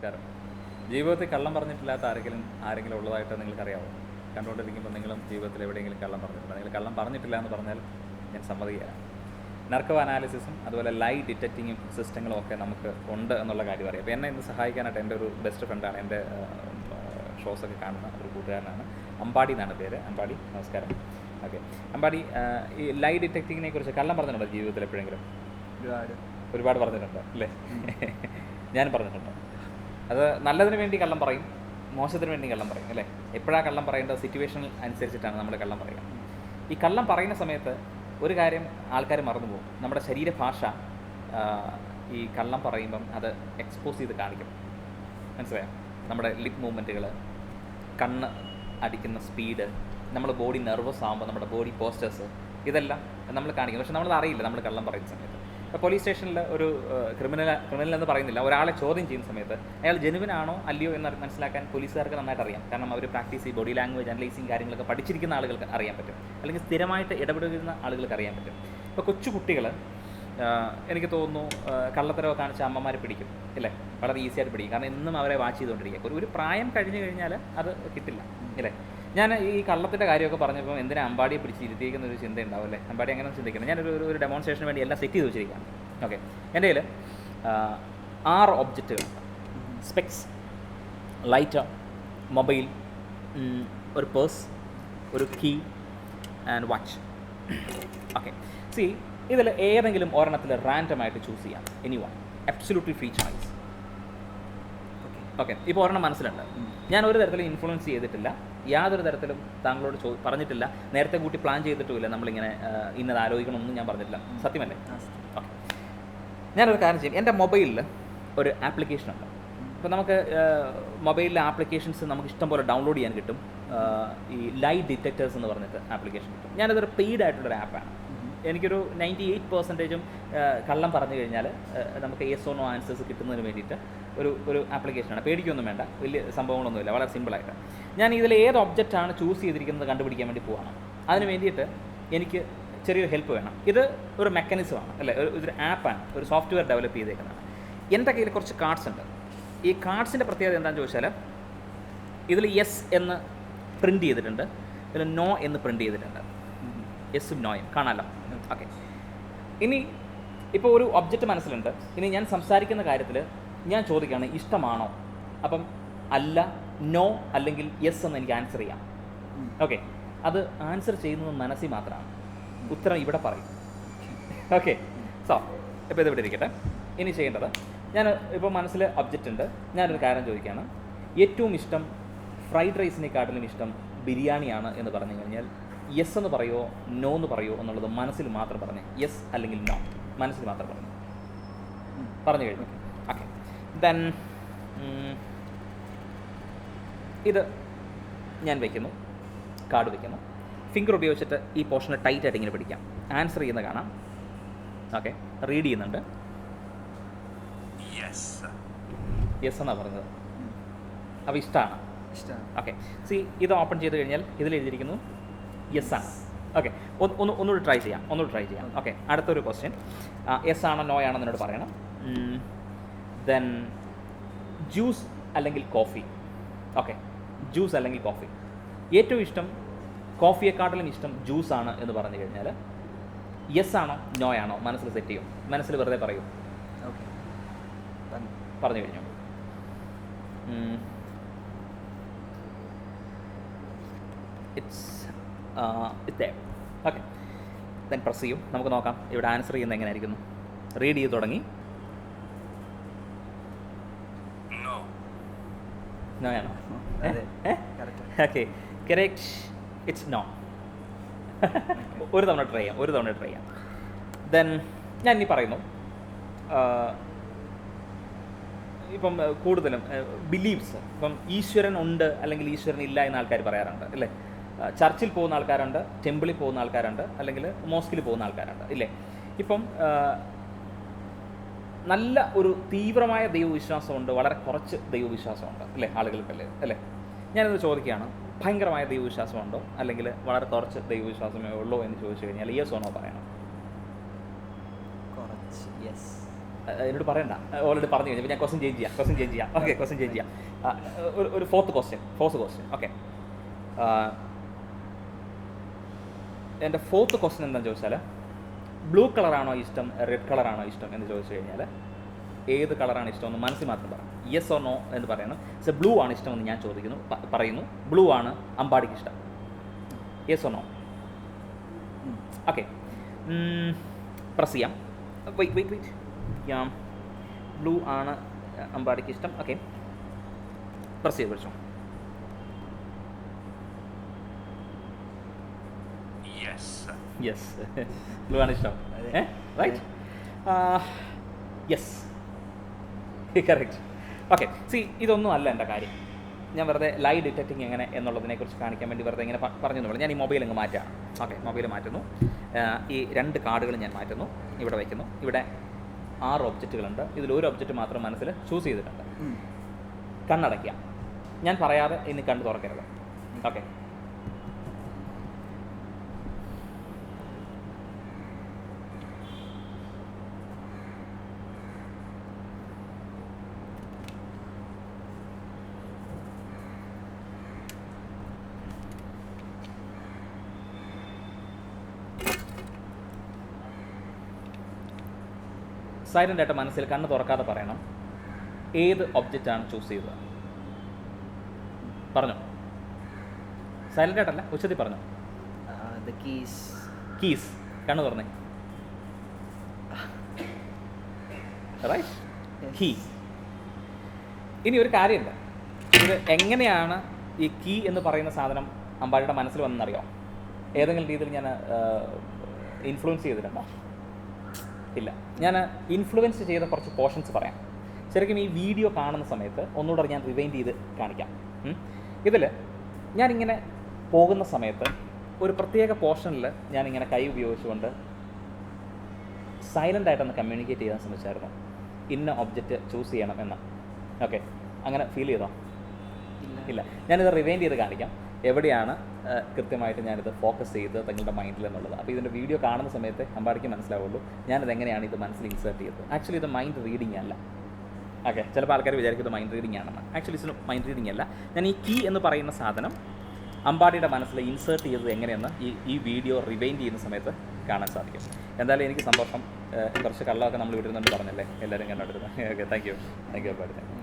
നമസ്കാരം. ജീവിതത്തിൽ കള്ളം പറഞ്ഞിട്ടില്ലാത്ത ആരെങ്കിലും ആരെങ്കിലും ഉള്ളതായിട്ട് നിങ്ങൾക്കറിയാമോ കണ്ടുകൊണ്ടിരിക്കുമ്പോൾ നിങ്ങളും ജീവിതത്തിൽ എവിടെയെങ്കിലും കള്ളം പറഞ്ഞിട്ടുണ്ടോ? നിങ്ങൾ കള്ളം പറഞ്ഞിട്ടില്ല എന്ന് പറഞ്ഞാൽ ഞാൻ സമ്മതിക്കുകയാണ് നർക്കവ് അനാലിസിസും അതുപോലെ ലൈ ഡിറ്റക്റ്റിങ്ങും സിസ്റ്റങ്ങളും ഒക്കെ നമുക്ക് ഉണ്ട് എന്നുള്ള കാര്യം അറിയാം. അപ്പോൾ എന്നെ ഇന്ന് സഹായിക്കാനായിട്ട് എന്റെ ഒരു ബെസ്റ്റ് ഫ്രണ്ടാണ് എന്റെ ഷോസൊക്കെ കാണുന്ന ഒരു കൂട്ടുകാരനാണ്. അമ്പാടി എന്നാണ് പേര്. അമ്പാടി നമസ്കാരം. ഓക്കെ. അമ്പാടി ഈ ലൈ ഡിറ്റക്റ്റിങ്ങിനെ കുറിച്ച് കള്ളം പറഞ്ഞിട്ടുണ്ടോ ജീവിതത്തിൽ എപ്പോഴെങ്കിലും? ഒരുപാട് ഒരുപാട് പറഞ്ഞിട്ടുണ്ട് അല്ലേ? ഞാൻ പറഞ്ഞിട്ടുണ്ട്. അത് നല്ലതിന് വേണ്ടി കള്ളം പറയും മോശത്തിന് വേണ്ടി കള്ളം പറയും അല്ലേ? എപ്പോഴാണ് കള്ളം പറയേണ്ടത്? സിറ്റുവേഷൻ അനുസരിച്ചിട്ടാണ് നമ്മൾ കള്ളം പറയുക. ഈ കള്ളം പറയുന്ന സമയത്ത് ഒരു കാര്യം ആൾക്കാർ മറന്നുപോകും. നമ്മുടെ ശരീരഭാഷ ഈ കള്ളം പറയുമ്പം അത് എക്സ്പോസ് ചെയ്ത് കാണിക്കും. മനസ്സിലായോ? നമ്മുടെ ലിപ് മൂവ്മെന്റുകൾ കണ്ണ് അടിക്കുന്ന സ്പീഡ് നമ്മുടെ ബോഡി നെർവസ് ആകുമ്പോൾ നമ്മുടെ ബോഡി പോസ്റ്റേഴ്സ് ഇതെല്ലാം നമ്മൾ കാണിക്കും. പക്ഷെ നമ്മളത് അറിയില്ല. നമ്മൾ കള്ളം പറയുന്ന സമയത്ത്. പോലീസ് സ്റ്റേഷനിൽ ഒരു ക്രിമിനൽ ക്രിമിനൽ എന്ന് പറയുന്നില്ല. ഒരാളെ ചോദ്യം ചെയ്യുന്ന സമയത്ത് അയാൾ ജെനുവിൻ ആണോ അല്ലയോ എന്ന് മനസ്സിലാക്കാൻ പോലീസുകാർക്ക് നന്നായിട്ട് അറിയാം. കാരണം അവർ പ്രാക്ടീസ് ചെയ്ത് ബോഡി ലാംഗ്വേജ് അനലൈസിങ് കാര്യങ്ങളൊക്കെ പഠിച്ചിരിക്കുന്ന ആളുകൾക്ക് അറിയാൻ പറ്റും. അല്ലെങ്കിൽ സ്ഥിരമായിട്ട് ഇടപെടുന്ന ആളുകൾക്ക് അറിയാൻ പറ്റും. ഇപ്പോൾ കൊച്ചു കുട്ടികൾ എനിക്ക് തോന്നുന്നു കള്ളത്തരവ് കാണിച്ച അമ്മമാരെ പിടിക്കും ഇല്ലേ? വളരെ ഈസിയായിട്ട് പിടിക്കും. കാരണം എന്നും അവരെ വാച്ച് ചെയ്തുകൊണ്ടിരിക്കുക. ഒരു പ്രായം കഴിഞ്ഞു കഴിഞ്ഞാൽ അത് കിട്ടില്ല ഇല്ലേ? ഞാൻ ഈ കള്ളത്തിന്റെ കാര്യമൊക്കെ പറഞ്ഞപ്പോൾ എന്തിനാ അമ്പാടിയെ പിടിച്ച് ഇരുത്തിയിരിക്കുന്ന ഒരു ചിന്ത ഉണ്ടാവും അല്ലേ അമ്പാടി അങ്ങനെ ചിന്തിക്കണം ഞാനൊരു ഒരു- ഡെമോൺസ്ട്രേഷന് വേണ്ടി എല്ലാം സെറ്റ് ചെയ്ത് വെച്ചിരിക്കുകയാണ്. ഓക്കെ എന്റെ കയ്യിൽ ആറ് ഒബ്ജക്റ്റുകൾ സ്പെക്സ് ലൈറ്റർ മൊബൈൽ ഒരു പേഴ്സ് ഒരു key and watch okay see ഇതിൽ ഏതെങ്കിലും ഒരെണ്ണത്തിൽ റാൻഡമായിട്ട് ചൂസ് ചെയ്യാം. Any one absolutely free choice okay ഇപ്പോൾ ഒരെണ്ണം മനസ്സിലുണ്ട്. ഞാൻ ഒരു തരത്തിലും ഇൻഫ്ലുവൻസ് ചെയ്തിട്ടില്ല. യാതൊരു തരത്തിലും താങ്കളോട് ചോ പറഞ്ഞിട്ടില്ല. നേരത്തെ കൂട്ടി പ്ലാൻ ചെയ്തിട്ടുമില്ല. നമ്മളിങ്ങനെ ഇന്നത് ആലോചിക്കണമെന്നും ഞാൻ പറഞ്ഞിട്ടില്ല. സത്യമല്ലേ? ഓക്കെ. ഞാനൊരു കാര്യം ചെയ്യും. എന്റെ മൊബൈലിൽ ഒരു ആപ്ലിക്കേഷൻ ഉണ്ട്. ഇപ്പോൾ നമുക്ക് മൊബൈലിലെ ആപ്ലിക്കേഷൻസ് നമുക്ക് ഇഷ്ടംപോലെ ഡൗൺലോഡ് ചെയ്യാൻ കിട്ടും. ഈ ലൈറ്റ് ഡിറ്റക്ടേഴ്സ് എന്ന് പറഞ്ഞിട്ട് ആപ്ലിക്കേഷൻ കിട്ടും. ഞാനതൊരു പെയ്ഡ് ആയിട്ടുള്ളൊരു ആപ്പാണ് എനിക്കൊരു നയന്റി എയ്റ്റ് പെർസെന്റേജും കള്ളം പറഞ്ഞു കഴിഞ്ഞാൽ നമുക്ക് എസ് ഓ നോ ആൻസേഴ്സ് കിട്ടുന്നതിന് വേണ്ടിയിട്ട് ഒരു ഒരു ആപ്ലിക്കേഷനാണ് പേടിക്കൊന്നും വേണ്ട. വലിയ സംഭവങ്ങളൊന്നുമില്ല. വളരെ സിമ്പിളായിട്ട് ഞാൻ ഇതിൽ ഏത് ഒബ്ജക്റ്റാണ് ചൂസ് ചെയ്തിരിക്കുന്നത് കണ്ടുപിടിക്കാൻ വേണ്ടി പോവാണ്. അതിന് വേണ്ടിയിട്ട് എനിക്ക് ചെറിയൊരു ഹെൽപ്പ് വേണം. ഇത് ഒരു മെക്കാനിസം ആണ്. അല്ലേ? ഒരു ഇതൊരു ആപ്പാണ് ഒരു സോഫ്റ്റ്വെയർ ഡെവലപ്പ് ചെയ്തേക്കുന്നതാണ് എന്റെ കയ്യിൽ കുറച്ച് കാർഡ്സ് ഉണ്ട്. ഈ കാർഡ്സിന്റെ പ്രത്യേകത എന്താണെന്ന് ചോദിച്ചാൽ ഇതിൽ യെസ് എന്ന് പ്രിന്റ് ചെയ്തിട്ടുണ്ട്. ഇതിൽ നോ എന്ന് പ്രിന്റ് ചെയ്തിട്ടുണ്ട്. യെസ്സും നോയും കാണാമല്ലോ ഓക്കെ ഇനി ഇപ്പോൾ ഒരു ഒബ്ജക്റ്റ് മനസ്സിലുണ്ട്. ഇനി ഞാൻ സംസാരിക്കുന്ന കാര്യത്തിൽ ഞാൻ ചോദിക്കുകയാണ് ഇഷ്ടമാണോ? അപ്പം അല്ല നോ അല്ലെങ്കിൽ യെസ് എന്ന് എനിക്ക് ആൻസർ ചെയ്യാം. ഓക്കെ അത് ആൻസർ ചെയ്യുന്നത് മനസ്സിൽ മാത്രമാണ്. ഉത്തരം ഇവിടെ പറയും. ഓക്കെ സോ ഇപ്പോൾ ഇത് ഇവിടെ ഇരിക്കട്ടെ. ഇനി ചെയ്യേണ്ടത് ഞാൻ ഇപ്പോൾ മനസ്സിൽ ഒബ്ജക്റ്റ് ഉണ്ട്. ഞാനൊരു കാര്യം ചോദിക്കുകയാണ്. ഏറ്റവും ഇഷ്ടം ഫ്രൈഡ് റൈസിനെക്കാട്ടിലും ഇഷ്ടം ബിരിയാണിയാണ് എന്ന് പറഞ്ഞു കഴിഞ്ഞാൽ യെസ് എന്ന് പറയോ നോ എന്ന് പറയോ എന്നുള്ളത് മനസ്സിൽ മാത്രം പറഞ്ഞു യെസ് അല്ലെങ്കിൽ നോ മനസ്സിൽ മാത്രം പറഞ്ഞു. പറഞ്ഞു കഴിഞ്ഞു. ദെൻ ഇത് ഞാൻ വയ്ക്കുന്നു കാർഡ് വയ്ക്കുന്നു ഫിംഗർ ഉപയോഗിച്ചിട്ട് ഈ പോർഷനെ ടൈറ്റ് ആയിട്ട് ഇങ്ങനെ പിടിക്കാം. ആൻസർ ചെയ്യുന്ന കാണാം. ഓക്കെ റീഡ് ചെയ്യുന്നുണ്ട്. Yes. യെസ് എന്നാണ് പറഞ്ഞത്? അപ്പോൾ ഇഷ്ടമാണ് ഇഷ്ടമാണ് ഓക്കെ സി ഇത് ഓപ്പൺ ചെയ്ത് കഴിഞ്ഞാൽ ഇതിൽ എഴുതിയിരിക്കുന്നു യെസ് ആണ്. ഓക്കെ ഒന്ന് ഒന്നുകൂടി ട്രൈ ചെയ്യാം ഒന്നുകൂടി ട്രൈ ചെയ്യാം. ഓക്കെ അടുത്തൊരു ക്വസ്റ്റ്യൻ യെസ് ആണോ നോ ആണോ എന്നോട് പറയണം. ദെൻ ജ്യൂസ് അല്ലെങ്കിൽ കോഫി ഓക്കെ ജ്യൂസ് അല്ലെങ്കിൽ കോഫി ഏറ്റവും ഇഷ്ടം കോഫിയെക്കാട്ടിലും ഇഷ്ടം ജ്യൂസ് ആണ് എന്ന് പറഞ്ഞു കഴിഞ്ഞാൽ യെസ് ആണോ നോ ആണോ? മനസ്സിൽ സെറ്റ് ചെയ്യും. മനസ്സിൽ വെറുതെ പറയും. ഓക്കെ പറഞ്ഞു കഴിഞ്ഞു. It's it okay then press ചെയ്യും. നമുക്ക് നോക്കാം. ഇവിടെ ആൻസർ ചെയ്യുന്നത് എങ്ങനെയായിരിക്കുന്നു? റീഡ് ചെയ്ത് തുടങ്ങി. നോ ആണോ ഓക്കെ കറക്റ്റ് ഇറ്റ്സ് നോ ഒരു തവണ ട്രൈ ചെയ്യാം ഒരു തവണ ട്രൈ ചെയ്യാം. ദെൻ ഞാൻ ഇനി പറയുന്നു. ഇപ്പം കൂടുതലും ബിലീവ്സ് ഇപ്പം ഈശ്വരൻ ഉണ്ട് അല്ലെങ്കിൽ ഈശ്വരൻ ഇല്ല എന്ന ആൾക്കാർ പറയാറുണ്ട് അല്ലേ? ചർച്ചിൽ പോകുന്ന ആൾക്കാരുണ്ട് ടെമ്പിളിൽ പോകുന്ന ആൾക്കാരുണ്ട് അല്ലെങ്കിൽ മോസ്കിൽ പോകുന്ന ആൾക്കാരുണ്ട് ഇല്ലേ? ഇപ്പം നല്ല ഒരു തീവ്രമായ ദൈവവിശ്വാസമുണ്ട് വളരെ കുറച്ച് ദൈവവിശ്വാസമുണ്ട് അല്ലേ? ആളുകൾക്കല്ലേ അല്ലേ? ഞാനിത് ചോദിക്കുകയാണ് ഭയങ്കരമായ ദൈവവിശ്വാസമുണ്ടോ? അല്ലെങ്കിൽ വളരെ കുറച്ച് ദൈവവിശ്വാസമേ ഉള്ളൂ എന്ന് ചോദിച്ചു കഴിഞ്ഞാൽ യെസ് ഓണോ പറയണം. കുറച്ച് യെസ്. എന്നോട് പറയണ്ട. ഓൾറെഡി പറഞ്ഞു കഴിഞ്ഞു. ഞാൻ ക്വസ്റ്റ്യൻ ചേഞ്ച് ചെയ്യാം ക്വസ്റ്റ്യൻ ചേഞ്ച് ചെയ്യാം. ഓക്കെ ക്വസ്റ്റ്യൻ ചേഞ്ച് ചെയ്യാം. ഒരു ഒരു fourth question fourth question okay എന്റെ ഫോർത്ത് ക്വസ്റ്റ്യൻ എന്താണെന്ന് ചോദിച്ചാൽ ബ്ലൂ കളറാണോ ഇഷ്ടം റെഡ് കളറാണോ ഇഷ്ടം എന്ന് ചോദിച്ചു കഴിഞ്ഞാൽ ഏത് കളറാണ് ഇഷ്ടം എന്ന് മനസ്സിൽ മാത്രം പറയാം യെസ് ഓർ നോ എന്ന് പറയണം. സെ ബ്ലൂ ആണ് ഇഷ്ടം എന്ന് ഞാൻ ചോദിക്കുന്നു പറയുന്നു. ബ്ലൂ ആണ് അമ്പാടിക്ക് ഇഷ്ടം. Yes or no. Okay press ചെയ്യാം. വെയിറ്റ് വെയിറ്റ് വെയിറ്റ് യാം ബ്ലൂ ആണ് അമ്പാടിക്ക് ഇഷ്ടം. ഓക്കെ പ്രസ് ചെയ്ത് പിടിച്ചോ യെസ് ബ്ലൂ ആണ് ഇഷ്ടം. ഏ right yes correct okay see ഇതൊന്നും അല്ല എന്റെ കാര്യം. ഞാൻ വെറുതെ ലൈ ഡിറ്റക്റ്റിംഗ് എങ്ങനെ എന്നുള്ളതിനെക്കുറിച്ച് കാണിക്കാൻ വേണ്ടി വെറുതെ ഇങ്ങനെ പറഞ്ഞു തന്നെ ഞാൻ ഈ മൊബൈൽ അങ്ങ് മാറ്റാം. ഓക്കെ മൊബൈൽ മാറ്റുന്നു. ആ, ഈ രണ്ട് കാർഡുകൾ ഞാൻ മാറ്റുന്നു. ഇവിടെ വയ്ക്കുന്നു. ഇവിടെ ആറ് ഒബ്ജക്റ്റുകളുണ്ട് ഇതിൽ ഒരു ഒബ്ജക്റ്റ് മാത്രം മനസ്സിൽ ചൂസ് ചെയ്തിട്ടുണ്ട്. കണ്ണടയ്ക്കുക. ഞാൻ പറയാതെ ഇനി കണ്ണ് തുറക്കരുത്. ഓക്കെ സൈലന്റ് ആയിട്ട് മനസ്സിൽ കണ്ണ് തുറക്കാതെ പറയണം. ഏത് ഒബ്ജക്റ്റാണ് ചൂസ് ചെയ്തത്? പറഞ്ഞു. സൈലന്റ് ആയിട്ടല്ല ഉച്ചത്തിൽ പറഞ്ഞു. കീസ് കീസ് കണ്ണ് തുറന്നേ. റൈറ്റ് കീ ഇനി ഒരു കാര്യമുണ്ട്. ഇത് എങ്ങനെയാണ് ഈ കീ എന്ന് പറയുന്ന സാധനം അമ്പാടിയുടെ മനസ്സിൽ വന്നെന്നറിയാം ഏതെങ്കിലും രീതിയിൽ ഞാൻ ഇൻഫ്ലുവൻസ് ചെയ്തിട്ടുണ്ടോ? ഇല്ല. ഞാൻ ഇൻഫ്ലുവൻസ് ചെയ്ത കുറച്ച് പോർഷൻസ് പറയാം. ശരിക്കും ഈ വീഡിയോ കാണുന്ന സമയത്ത് ഒന്നുകൂടെ ഞാൻ റിവൈൻഡ് ചെയ്ത് കാണിക്കാം. ഇതിൽ ഞാനിങ്ങനെ പോകുന്ന സമയത്ത് ഒരു പ്രത്യേക പോർഷനിൽ ഞാനിങ്ങനെ കൈ ഉപയോഗിച്ചുകൊണ്ട് സൈലന്റ് ആയിട്ടൊന്ന് കമ്മ്യൂണിക്കേറ്റ് ചെയ്യാൻ ശ്രമിച്ചായിരുന്നു. ഇന്ന ഒബ്ജക്റ്റ് ചൂസ് ചെയ്യണം എന്ന്. ഓക്കെ അങ്ങനെ ഫീൽ ചെയ്തോ? ഇല്ല. ഞാനിത് റിവൈൻഡ് ചെയ്ത് കാണിക്കാം. എവിടെയാണ് കൃത്യമായിട്ട് ഞാനിത് ഫോക്കസ് ചെയ്ത് തങ്ങളുടെ മൈൻഡിൽ എന്നുള്ളത്. അപ്പോൾ ഇതിന്റെ വീഡിയോ കാണുന്ന സമയത്ത് അമ്പാടിക്ക് മനസ്സിലാവുള്ളൂ ഞാനിത് എങ്ങനെയാണ് ഇത് മനസ്സിൽ ഇൻസേർട്ട് ചെയ്തത്. ആക്ച്വലി ഇത് മൈൻഡ് റീഡിംഗ് അല്ല. ഓക്കെ ചിലപ്പോൾ ആൾക്കാർ വിചാരിക്കും ഇത് മൈൻഡ് റീഡിംഗ് ആണെന്ന്. ആക്ച്വലി ഇത് മൈൻഡ് റീഡിംഗ് അല്ല. ഞാൻ ഈ കീ എന്ന് പറയുന്ന സാധനം അമ്പാടിയുടെ മനസ്സിൽ ഇൻസേർട്ട് ചെയ്തത് എങ്ങനെയെന്ന് ഈ ഈ വീഡിയോ റിവൈൻഡ് ചെയ്യുന്ന സമയത്ത് കാണാൻ സാധിക്കും. എന്തായാലും എനിക്ക് സന്തോഷം. കുറച്ച് കള്ളമൊക്കെ നമ്മൾ വിടുന്നുണ്ട് പറഞ്ഞല്ലേ? എല്ലാവരും കണ്ടിരുന്നത് okay thank you thank you Ambadi. Thank you